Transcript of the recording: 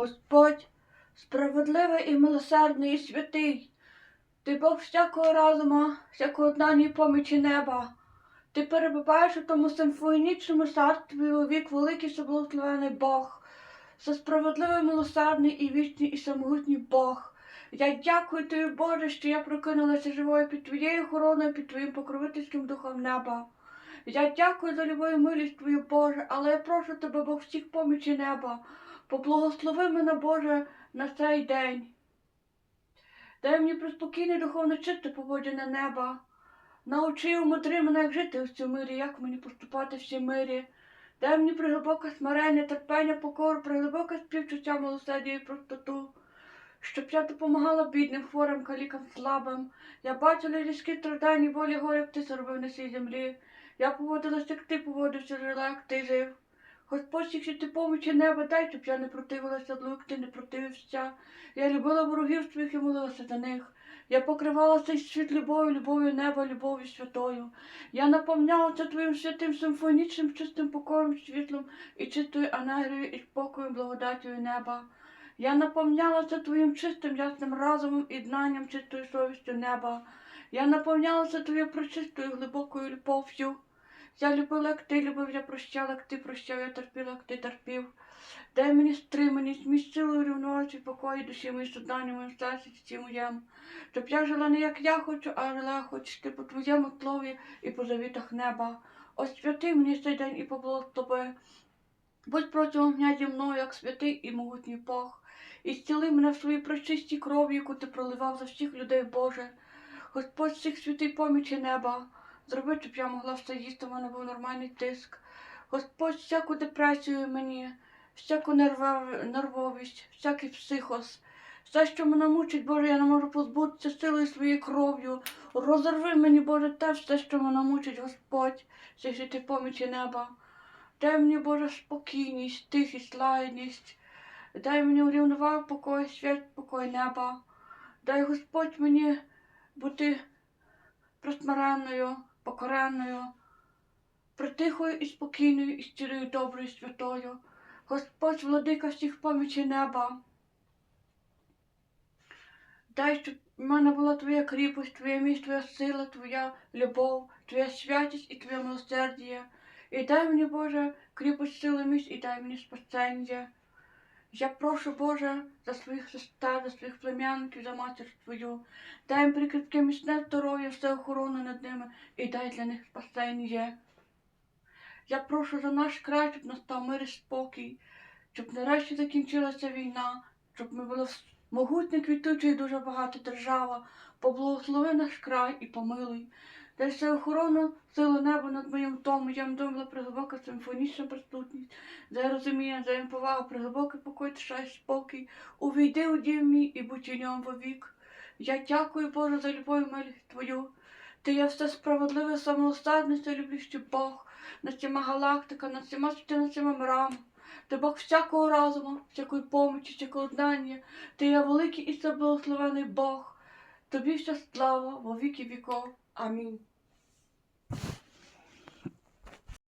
Господь, справедливий і милосердний і святий, ти Бог всякого разума, всякого знання і помічі неба. Ти перебуваєш у тому симфонічному царстві у вік великий соблагословений Бог, за справедливий, милосердний і вічний і самогутній Бог. Я дякую тобі, Боже, що я прокинулася живою під твоєю охороною, під твоїм покровительським духом неба. Я дякую за любов і милість твою, Боже, але я прошу тебе, Бог всіх помічі неба, поблагослови мене, Боже, на цей день. Дай мені приспокійне духовне чисте поводження неба. Научи і умудри мене, як жити в цьому мирі, як мені поступати в цій мирі. Дай мені приглибоке смирення, терпення, покору, приглибоке співчуття, милосердя і простоту. Щоб я допомагала бідним, хворим, калікам, слабим. Я бачила різкі страждання, волі горі, як ти зробив на цій землі. Я поводилася, як ти поводився, жила, як ти жив. Господь, якщо ти помічі неба, дай, щоб я не противилася злу, як ти не противився. Я любила ворогів своїх і молилася за них. Я покривала цей світ любов'ю, любов'ю неба, любов'ю святою. Я наповнялася твоїм святим симфонічним чистим покоєм, світлом і чистою енергією і спокоєм, благодаттю неба. Я наповнялася твоїм чистим ясним разумом і знанням чистою совістю неба. Я наповнялася твоєю прочистою глибокою любов'ю. Я любила, як ти любив, я прощала, як ти прощав, я терпіла, як ти терпів. Дай мені стриманість, між силою рівноважі, покої душі мої страдання, моїм серці ці моєму. Щоб я жила не як я хочу, а жила я хочу ти по твоєму слові і по завітах неба. Освяти мені цей день і поблагослови. Будь протягом дня зі мною, як святий і могутній Бог, і зціли мене в своїй прочистій крові, яку ти проливав за всіх людей Боже. Господь всіх святий помічі неба. Зроби, щоб я могла все їсти, в мене був нормальний тиск. Господь всяку депресію мені, всяку нервов- нервовість, всякий психос. Все, що мене мучить, Боже, я не можу позбутися силою своєю кров'ю. Розорви мені, Боже, те все, що мене мучить, Господь, святий помічі неба. Дай мені, Боже, спокійність, тихість, лагідність. Дай мені урівновагу покой, свят, покой неба. Дай Господь мені бути присмиренною, покоренною, притихою і спокійною, і щирою, доброю, святою. Господь, владика всіх помічі неба. Дай, щоб в мене була твоя кріпость, твоя міць, твоя сила, твоя любов, твоя святість і твоє милосердя. І дай мені, Боже, кріпость сили міць, і дай мені спасення. Я прошу, Боже, за своїх сестер, за своїх племянників, за матір твою. Дай їм прикріпке міцне здоров'я, все охорону над ними і дай для них спасення. Я прошу за наш край, щоб настав мир і спокій, щоб нарешті закінчилася війна, щоб ми були могутня, квітуча і дуже багата держава. Поблагослови наш край і помилуй. Дай все охорону, силу неба над моїм домом, я думала приглибока симфонічна присутність, дай розуміння, дай повагу, приглибокий покой, тиша й спокій. Увійди у дім мій і будь у ньому вовік. Я дякую, Боже, за любов милість Твою. Ти є все справедливе, самоостатний, та люблющий Бог, над всіма галактика, над всіма світинцями мирами. Ти Бог всякого разуму, всякої помочі, всякого знання. Ти є великий і заблагословений Бог. Тобі вся слава во віки віков. Амінь.